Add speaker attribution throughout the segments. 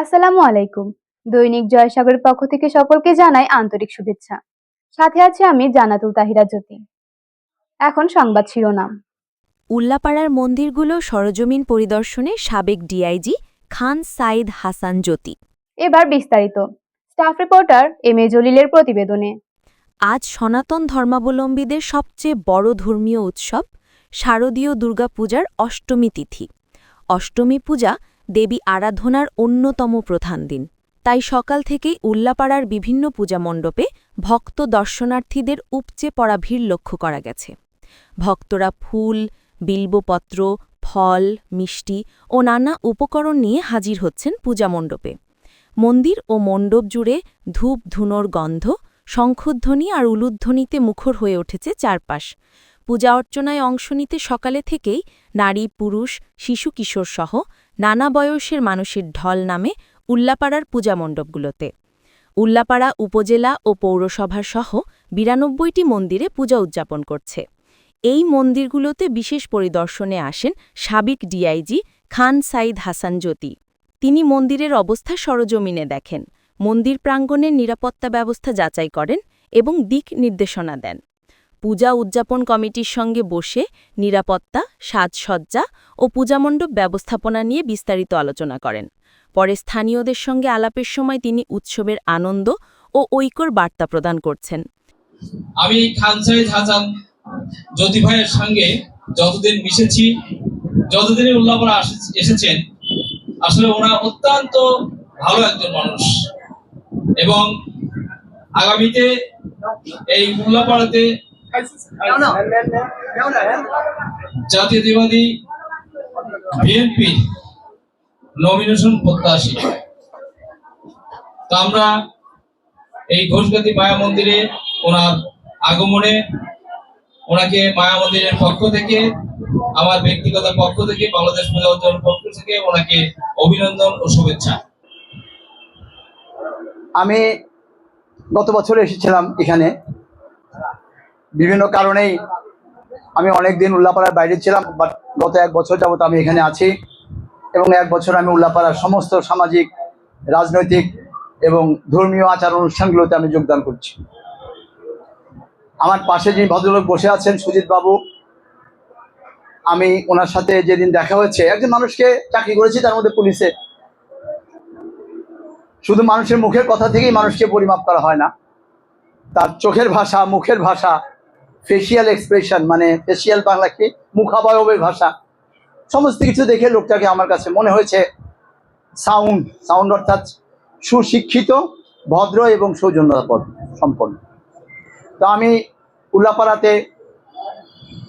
Speaker 1: আসসালামু আলাইকুম। দৈনিক জয়সাগরের পক্ষ থেকে সকলকে জানাই আন্তরিক শুভেচ্ছা। সাথে আছে আমি জানাতুল তাহিরা জ্যোতি। এখন সংবাদ শিরোনাম।
Speaker 2: উল্লাপাড়ার মন্দিরগুলো সরজমিন পরিদর্শনে সাবেক ডিআইজি খান সাইদ হাসান জ্যোতি।
Speaker 1: এবার বিস্তারিত। স্টাফ রিপোর্টার এম এ জলিলের প্রতিবেদনে।
Speaker 2: আজ সনাতন ধর্মাবলম্বীদের সবচেয়ে বড় ধর্মীয় উৎসব শারদীয় দুর্গাপূজার অষ্টমী তিথি। অষ্টমী পূজা দেবী আরাধনার অন্যতম প্রধান দিন। তাই সকাল থেকেই উল্লাপাড়ার বিভিন্ন পূজা মণ্ডপে ভক্ত দর্শনার্থীদের উপচে পড়া ভিড় লক্ষ্য করা গেছে। ভক্তরা ফুল, বিল্বপত্র, ফল, মিষ্টি ও নানা উপকরণ নিয়ে হাজির হচ্ছেন পূজা মণ্ডপে। মন্দির ও মণ্ডপ জুড়ে ধূপ, ধুনোর গন্ধ, শঙ্খধ্বনি আর উলুধ্বনিতে মুখর হয়ে উঠেছে চারপাশ। পূজা অর্চনায় অংশ নিতে সকালে থেকেই নারী, পুরুষ, শিশু, কিশোর সহ নানা বয়সের মানুষের ঢল নামে উল্লাপাড়ার পূজা মণ্ডপগুলোতে। উল্লাপাড়া উপজেলা ও পৌরসভা সহ বিরানব্বইটি মন্দিরে পূজা উদযাপন করছে। এই মন্দিরগুলোতে বিশেষ পরিদর্শনে আসেন সাবেক ডিআইজি খান সাইদ হাসান জ্যোতি। তিনি মন্দিরের অবস্থা সরজমিনে দেখেন, মন্দির প্রাঙ্গণের নিরাপত্তা ব্যবস্থা যাচাই করেন এবং দিক নির্দেশনা দেন। পূজা উদযাপন কমিটির সঙ্গে বসে নিরাপত্তা, সাজসজ্জা ও পূজামণ্ডপ ব্যবস্থাপনা নিয়ে বিস্তারিত আলোচনা করেন। পরে স্থানীয়দের সঙ্গে আলাপের সময় তিনি উৎসবের আনন্দ ও ঐক্যর বার্তা প্রদান করছেন।
Speaker 3: আমি খান সাইদ হাসান জ্যোতি ভাইয়ের সঙ্গে যতদিন মিশেছি, যতদিনই উল্লাপড়া আসে- এসেছেন, আসলে ওরা অত্যন্ত ভালো একজন মানুষ। এবং আগামীতে এই উল্লাপাড়াতে জাতীয়তাবাদী বিএনপি নমিনেশন প্রত্যাশী। তো আমরা এই ঘোষগাতি মায়া মন্দিরে ওনার আগমনে ওনাকে মায়া মন্দিরের পক্ষ থেকে আমার ব্যক্তিগত পক্ষ থেকে বাংলাদেশ পূজা উদ্যানের পক্ষ থেকে ওনাকে অভিনন্দন ও শুভেচ্ছা।
Speaker 4: আমি গত বছর এসেছিলাম এখানে। বিভিন্ন কারণেই আমি অনেক দিন উল্লাপাড়ার বাইরে ছিলাম বাট গত এক বছর যাবত আমি এখানে আছি এবং এক বছর আমি উল্লাপাড়ার সমস্ত সামাজিক, রাজনৈতিক এবং ধর্মীয় আচার অনুষ্ঠানগুলোতে আমি যোগদান করছি। আমার পাশে যিনি ভদ্রলোক বসে আছেন, সুজিত বাবু, আমি ওনার সাথে যেদিন দেখা হয়েছে, একজন মানুষকে চাকরি করেছি, তার মধ্যে পুলিশে। শুধু মানুষের মুখের কথা থেকেই মানুষকে পরিমাপ করা হয় না। তার চোখের ভাষা, মুখের ভাষা ফেসিয়াল এক্সপ্রেশন মানে ফেসিয়াল বাংলা কি? মুখাবয়বের ভাষা। সমস্ত কিছু দেখে লোকটাকে আমার কাছে মনে হয়েছে সাউন্ড সাউন্ড অর্থাৎ সুশিক্ষিত, ভদ্র এবং সৌজন্যতাপদ সম্পন্ন। তো আমি উল্লাপাড়াতে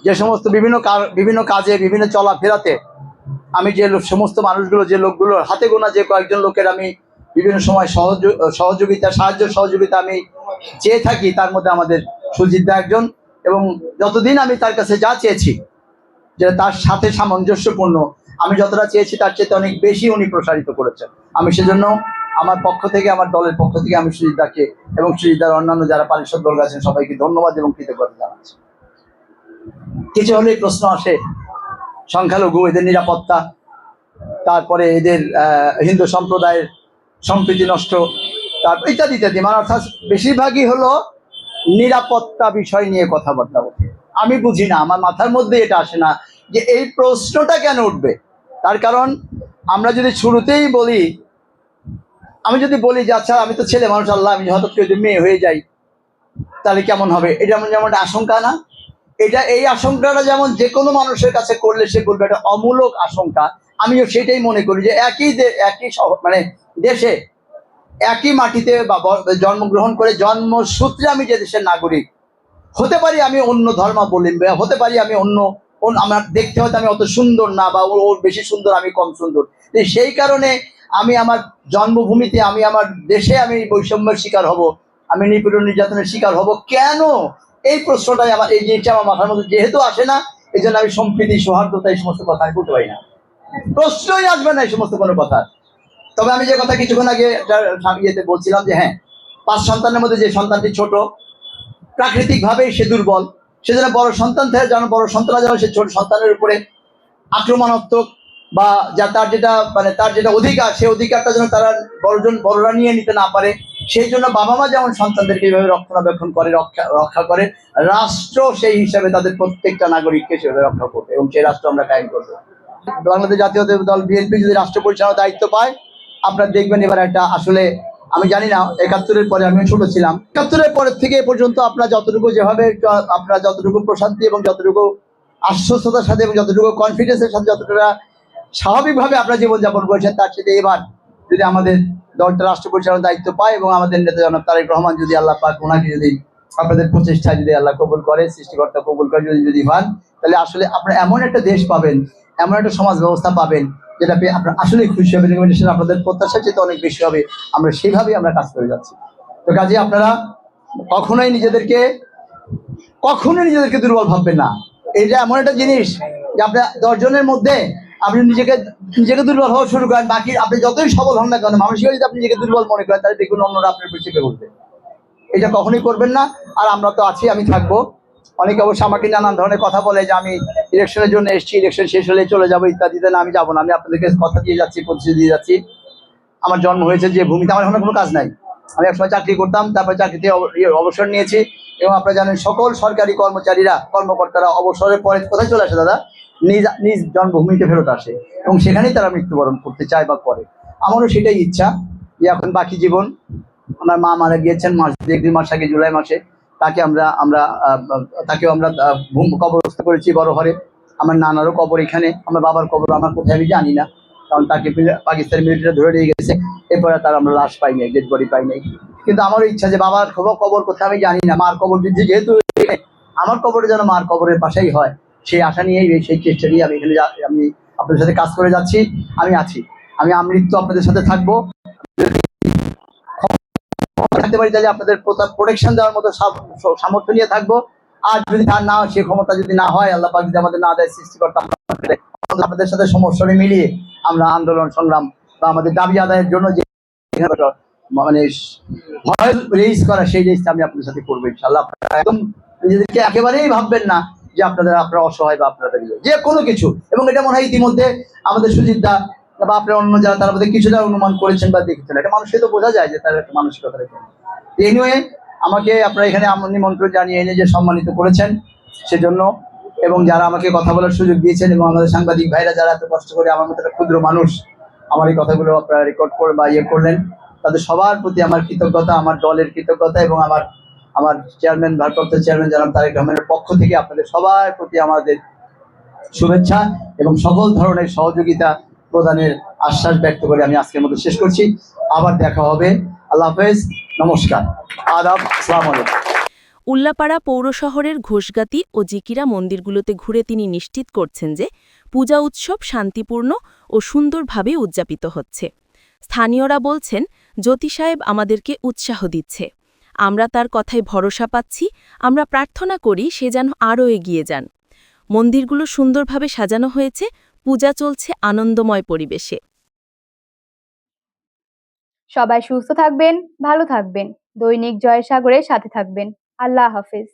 Speaker 4: যে সমস্ত বিভিন্ন বিভিন্ন কাজে, বিভিন্ন চলাফেরাতে আমি যে সমস্ত মানুষগুলো, যে লোকগুলোর হাতে গোনা যে কয়েকজন লোকের আমি বিভিন্ন সময় সহযোগ, সহযোগিতা, সাহায্য সহযোগিতা আমি চেয়ে থাকি, তার মধ্যে আমাদের সুজিত দা একজন। এবং যতদিন আমি তার কাছে যা চেয়েছি, যে তার সাথে সামঞ্জস্যপূর্ণ, আমি যতটা চেয়েছি তার চেয়ে অনেক বেশি উনি প্রসারিত করেছেন। আমি সেজন্য আমার পক্ষ থেকে, আমার দলের পক্ষ থেকে আমি সুজিত দাকে এবং সুজিত দার অন্যান্য যারা পারিষদ দল আছেন, সবাইকে ধন্যবাদ এবং কৃতজ্ঞতা জানাচ্ছি। কিছু হলেই প্রশ্ন আসে, সংখ্যালঘু, এদের নিরাপত্তা, তারপরে এদের হিন্দু সম্প্রদায়ের সম্প্রীতি নষ্ট, তারপর ইত্যাদি ইত্যাদি। মানে অর্থাৎ বেশিরভাগই হলো নিরাপত্তা বিষয় নিয়ে কথাবার্তা বলে আমি বুঝি না, আমার মাথার মধ্যে এটা আসে না যে এই প্রশ্নটা কেন উঠবে। তার কারণ, আমরা যদি শুরুতেই বলি, আমি যদি বলি যে আচ্ছা আমি তো ছেলে মানুষ, আল্লাহ, আমি হঠাৎ করে মেয়ে হয়ে যাই, তাহলে কেমন হবে? এটা যেমন যেমন আশঙ্কা না। এটা, এই আশঙ্কাটা যেমন যে কোনো মানুষের কাছে করলে সে বলবে একটা অমূলক আশঙ্কা। আমিও সেটাই মনে করি যে, একই একই মানে দেশে একই মাটিতে বা জন্মগ্রহণ করে জন্মসূত্রে আমি যে দেশের নাগরিক, হতে পারি আমি অন্য ধর্ম ধর্মাবলম্বী, হতে পারি আমি অন্য আমার দেখতে হয়তো আমি অত সুন্দর না বা ওর বেশি সুন্দর, আমি কম সুন্দর। সেই কারণে আমি আমার জন্মভূমিতে, আমি আমার দেশে আমি বৈষম্যের শিকার হব, আমি নিপীড়ন নির্যাতনের শিকার হব। কেন? এই প্রশ্নটাই আমার, এই জিনিসটা আমার মাথার মধ্যে যেহেতু আসে না এই জন্য আমি সম্প্রীতি, সৌহার্দ্যতা এই সমস্ত কথা আমি বলতে পারি না। প্রশ্নই আসবে না এই সমস্ত কোনো কথা। তবে আমি যে কথা কিছুক্ষণ আগে ইয়েতে বলছিলাম যে হ্যাঁ পাঁচ সন্তানের মধ্যে যে সন্তানটি ছোট, প্রাকৃতিকভাবেই সে দুর্বল। সে যেন বড় সন্তান থেকে যেন বড় সন্তান যেন সে ছোট সন্তানের উপরে আক্রমণাত্মক বা যা তার যেটা মানে তার যেটা অধিকার সেই অধিকারটা যেন তারা বড়জন বড়রা নিয়ে নিতে না পারে, সেই জন্য বাবা মা যেমন সন্তানদেরকে এইভাবে রক্ষণাবেক্ষণ করে, রক্ষা রক্ষা করে, রাষ্ট্র সেই হিসাবে তাদের প্রত্যেকটা নাগরিককে সেভাবে রক্ষা করবে এবং সেই রাষ্ট্র আমরা কায়েম করব। বাংলাদেশ জাতীয় দল, বিএনপি যদি রাষ্ট্র পরিচালনার দায়িত্ব পায় আপনারা দেখবেন এবার একটা আসলে, আমি জানি না, একাত্তরের পরে আমি ছোট ছিলাম। একাত্তরের পরের থেকে এ পর্যন্ত আপনারা যতটুকু যেভাবে আপনারা যতটুকু প্রশান্তি এবং যতটুকু আশ্বস্ততার সাথে এবং যতটুকু কনফিডেন্সের সাথে যতটুকু স্বাভাবিকভাবে আপনারা জীবনযাপন করেছেন, তার সাথে এবার যদি আমাদের দলটা রাষ্ট্র পরিচালনার দায়িত্ব পায় এবং আমাদের নেতা জনাব তারেক রহমান যদি আল্লাহ পাক ওনাকে যদি আপনাদের প্রচেষ্টা যদি আল্লাহ কবুল করে, সৃষ্টিকর্তা কবুল করে যদি যদি পান, তাহলে আসলে আপনারা এমন একটা দেশ পাবেন, এমন একটা সমাজ ব্যবস্থা পাবেন যেটা পেয়ে আপনারা আসলেই খুশি এবং সেটা আপনাদের প্রত্যাশার চেয়ে অনেক বেশি হবে। আমরা সেইভাবেই আমরা কাজ করে যাচ্ছি। তো কাজে আপনারা কখনোই নিজেদেরকে কখনোই নিজেদেরকে দুর্বল ভাববেন না। এটা এমন একটা জিনিস যে আপনার দশজনের মধ্যে আপনি নিজেকে নিজেকে দুর্বল হওয়া শুরু করেন। বাকি আপনি যতই সবল হন না কেন মানসিক যদি আপনি নিজেকে দুর্বল মনে করেন, তাহলে দেখুন অন্যরা আপনার উপর চেপে এটা কখনোই করবেন না। আর আমরা তো আছি, আমি থাকব। অনেকে অবশ্য আমাকে নানান ধরনের কথা বলে যে আমি ইলেকশনের জন্য এসেছি ইলেকশন শেষ হলে চলে যাব ইত্যাদিতে। না, আমি যাব না। আমি আপনাদেরকে কথা দিয়ে যাচ্ছি, প্রতিশ্রুতি দিয়ে যাচ্ছি। আমার জন্ম হয়েছে যে ভূমিতে আমার এখন কোনো কাজ নাই। আমি একসময় চাকরি করতাম, তারপর চাকরিতে ইয়ে অবসর নিয়েছি এবং আপনারা জানেন সকল সরকারি কর্মচারীরা, কর্মকর্তারা অবসরের পরে কোথায় চলে আসে দাদা? নিজ নিজ জন্মভূমিতে ফেরত আসে এবং সেখানেই তারা মৃত্যুবরণ করতে চায় বা করে। আমারও সেটাই ইচ্ছা। যে এখন বাকি জীবন, আমার মা মারা গিয়েছেন, মাস দুই মাস আগে, জুলাই মাসে। তাকে আমরা আমরা তাকেও আমরা কবরস্থ করেছি বড় ঘরে। আমার নানারও কবর এখানে, আমার বাবার কবর, আমার কোথায় আমি জানি না। কারণ তাকে পাকিস্তানি মিলিটারি ধরে নিয়ে গেছে। এরপরে তার আমরা লাশ পাই নাই ডেড বডি পাই নাই। কিন্তু আমারও ইচ্ছা যে বাবার খবর কবর কোথায় আমি জানি না, মার কবর দিচ্ছি যেহেতু আমার কবরে যেন মার কবরের পাশেই হয়। সেই আশা নিয়েই সেই চেষ্টা নিয়ে আমি এখানে আমি আপনাদের সাথে কাজ করে যাচ্ছি, আমি আছি। আমি আমৃত্যু আপনাদের সাথে থাকব। থাকতে পারি তাহলে আপনাদের প্রোটেকশন দেওয়ার মতো সামর্থ্য নিয়ে থাকব। আর যদি তার না সে ক্ষমতা যদি না হয়, আল্লাহ পাক যদি আমাদের না দেয় সৃষ্টিকর্তা আমাদের- আপনাদের সাথে সমস্যারে মিলিয়ে আমরা আন্দোলন, সংগ্রাম বা আমাদের দাবি আদায়ের জন্য যে মানে ভয় রেজ করা, সেই রেজটা আমি আপনাদের সাথে করব ইনশাল্লাহ একদম নিজেদেরকে একেবারেই ভাববেন না যে আপনাদের আপনারা অসহায় বা আপনাদের। যে কোনো কিছু। এবং এটা মনে হয় ইতিমধ্যে আমাদের সুজিতদা বা আপনার অন্য যারা, তারা কিছুটা অনুমান করেছেন বা দেখেছেন। এটা মানুষকে তো বোঝা যায় যে তার একটা মানসিকতা রেখে এনিওয়ে আমাকে আপনারা এখানে নিমন্ত্রণ জানিয়ে এনে যে সম্মানিত করেছেন সেজন্য, এবং যারা আমাকে কথা বলার সুযোগ দিয়েছেন এবং আমাদের সাংবাদিক ভাইরা যারা এত কষ্ট করে আমার মতো একটা ক্ষুদ্র মানুষ আমার এই কথাগুলো আপনারা রেকর্ড করে বা ইয়ে করলেন, তাদের সবার প্রতি আমার কৃতজ্ঞতা, আমার দলের কৃতজ্ঞতা এবং আমার আমার চেয়ারম্যান ভারপ্রাপ্ত চেয়ারম্যান জানাব তারেক রহমানের পক্ষ থেকে আপনাদের সবার প্রতি আমাদের শুভেচ্ছা এবং সকল ধরনের সহযোগিতা প্রদানের আশ্বাস ব্যক্ত করে আমি আজকের মতো শেষ করছি। আবার দেখা হবে আল্লাহ হাফেজ, নমস্কার। আদাব, আসসালামু আলাইকুম।
Speaker 2: উল্লাপাড়া পৌর শহরের ঘোষগাতি ও জিকিরা মন্দিরগুলোতে ঘুরে তিনি নিশ্চিত করছেন যে পূজা উৎসব শান্তিপূর্ণ ও সুন্দরভাবে উদযাপিত হচ্ছে। স্থানীয়রা বলছেন, জ্যোতি সাহেব আমাদেরকে উৎসাহ দিচ্ছে। আমরা তার কথায় ভরসা পাচ্ছি, আমরা প্রার্থনা করি সে যেন আরও এগিয়ে যান। মন্দিরগুলো সুন্দরভাবে সাজানো হয়েছে, পূজা চলছে আনন্দময় পরিবেশে।
Speaker 1: সবাই সুস্থ থাকবেন ভালো থাকবেন। দৈনিক জয় সাগরের সাথে থাকবেন। আল্লাহ হাফিজ।